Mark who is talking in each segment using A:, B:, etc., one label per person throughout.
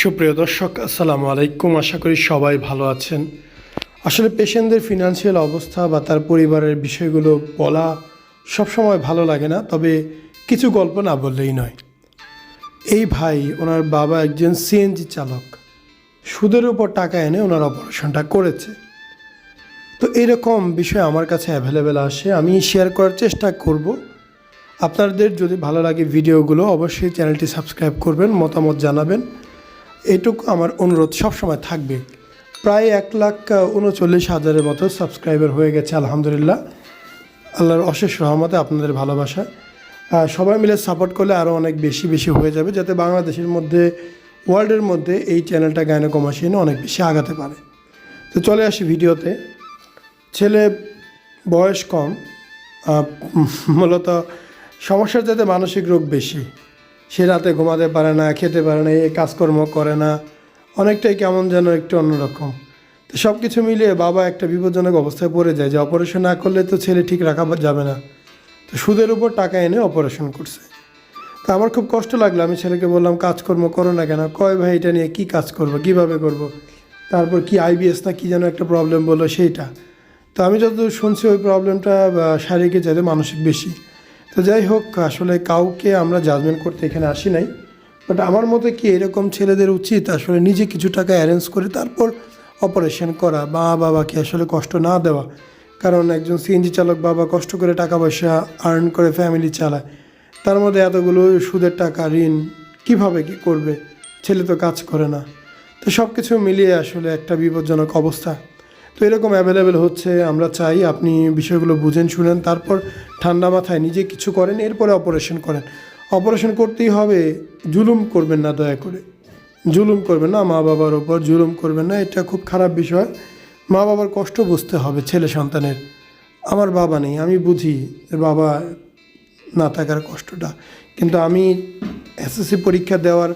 A: সুপ্রিয় দর্শক, আসসালামু আলাইকুম। আশা করি সবাই ভালো আছেন। আসলে পেশেন্টদের ফিনান্সিয়াল অবস্থা বা তার পরিবারের বিষয়গুলো বলা সবসময় ভালো লাগে না, তবে কিছু গল্প না বললেই নয়। এই ভাই, ওনার বাবা একজন সিএনজি চালক। সুদের উপর টাকা এনে ওনার অপারেশনটা করেছে। তো এরকম বিষয় আমার কাছে অ্যাভেলেবেল আসে, আমি শেয়ার করার চেষ্টা করব। আপনাদের যদি ভালো লাগে ভিডিওগুলো অবশ্যই চ্যানেলটি সাবস্ক্রাইব করবেন, মতামত জানাবেন। এটুকু আমার অনুরোধ সবসময় থাকবে। প্রায় এক লাখ উনচল্লিশ হাজারের মতো সাবস্ক্রাইবার হয়ে গেছে, আলহামদুলিল্লাহ। আল্লাহর অশেষ রহমতে আপনাদের ভালোবাসা। সবাই মিলে সাপোর্ট করলে আরও অনেক বেশি বেশি হয়ে যাবে, যাতে বাংলাদেশের মধ্যে, ওয়ার্ল্ডের মধ্যে এই চ্যানেলটা গায়নকমাসিনে অনেক বেশি আগাতে পারে। তো চলে আসি ভিডিওতে। ছেলে বয়স কম মূলত সমস্যার যাতে মানসিক রোগ বেশি। সে রাতে ঘুমাতে পারে না, খেতে পারে না, এই কাজকর্ম করে না। অনেকটাই কেমন যেন একটু অন্যরকম। তো সব কিছু মিলিয়ে বাবা একটা বিপজ্জনক অবস্থায় পড়ে যায় যে অপারেশন না করলে তো ছেলে ঠিক রাখা যাবে না। তো সুদের উপর টাকা এনে অপারেশন করছে। তো আমার খুব কষ্ট লাগল, আমি ছেলেকে বললাম, কাজকর্ম করো না কেন? কয়, ভাই, এটা নিয়ে কী কাজ করব, কীভাবে করব। তারপর কি আইবিএস না কী যেন একটা প্রবলেম বলল সেইটা। তো আমি যতদূর শুনছি ওই প্রবলেমটা শারীরিকের চাইতে মানসিক বেশি। তো যাই হোক, আসলে কাউকে আমরা জাজমেন্ট করতে এখানে আসি নাই বাট আমার মতে কি এরকম ছেলেদের উচিত আসলে নিজে কিছু টাকা অ্যারেঞ্জ করে তারপর অপারেশন করা মা বাবাকে আসলে কষ্ট না দেওয়া। কারণ একজন সিএনজি চালক বাবা কষ্ট করে টাকা পয়সা আর্ন করে ফ্যামিলি চালায়। তার মধ্যে এতগুলো সুদের টাকা, ঋণ, কীভাবে কি করবে? ছেলে তো কাজ করে না। তো সব কিছু মিলিয়ে আসলে একটা বিপজ্জনক অবস্থা। তো এরকম অ্যাভেলেবেল হচ্ছে, আমরা চাই আপনি বিষয়গুলো বুঝেন, শুনেন, তারপর ঠান্ডা মাথায় নিজে কিছু করেন, এরপরে অপারেশন করেন। অপারেশন করতেই হবে, জুলুম করবেন না দয়া করে। জুলুম করবেন না মা বাবার ওপর জুলুম করবেন না, এটা খুব খারাপ বিষয়। মা বাবার কষ্ট বুঝতে হবে, ছেলে সন্তানের। আমার বাবা নেই, আমি বুঝি বাবা না থাকার কষ্টটা। কিন্তু আমি এসএসসি পরীক্ষা দেওয়ার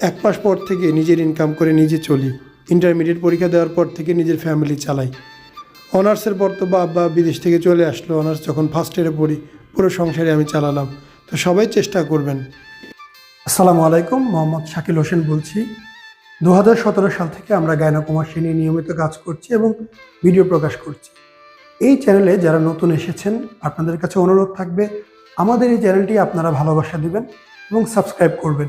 A: এক মাস পর থেকে নিজের ইনকাম করে নিজে চলি। ইন্টারমিডিয়েট পরীক্ষা দেওয়ার পর থেকে নিজের ফ্যামিলি চালাই। অনার্সের পর তো বাবা বিদেশ থেকে চলে আসলো। অনার্স যখন ফার্স্ট ইয়ারে পড়ি, পুরো সংসারে আমি চালালাম। তো সবাই চেষ্টা করবেন। আসসালামু আলাইকুম, মোহাম্মদ শাকিল হোসেন বলছি। দু হাজার সতেরো সাল থেকে আমরা গায়নাকুমার নিয়ে নিয়মিত কাজ করছি এবং ভিডিও প্রকাশ করছি। এই চ্যানেলে যারা নতুন এসেছেন, আপনাদের কাছে অনুরোধ থাকবে, আমাদের এই চ্যানেলটি আপনারা ভালোবাসা দিবেন এবং সাবস্ক্রাইব করবেন।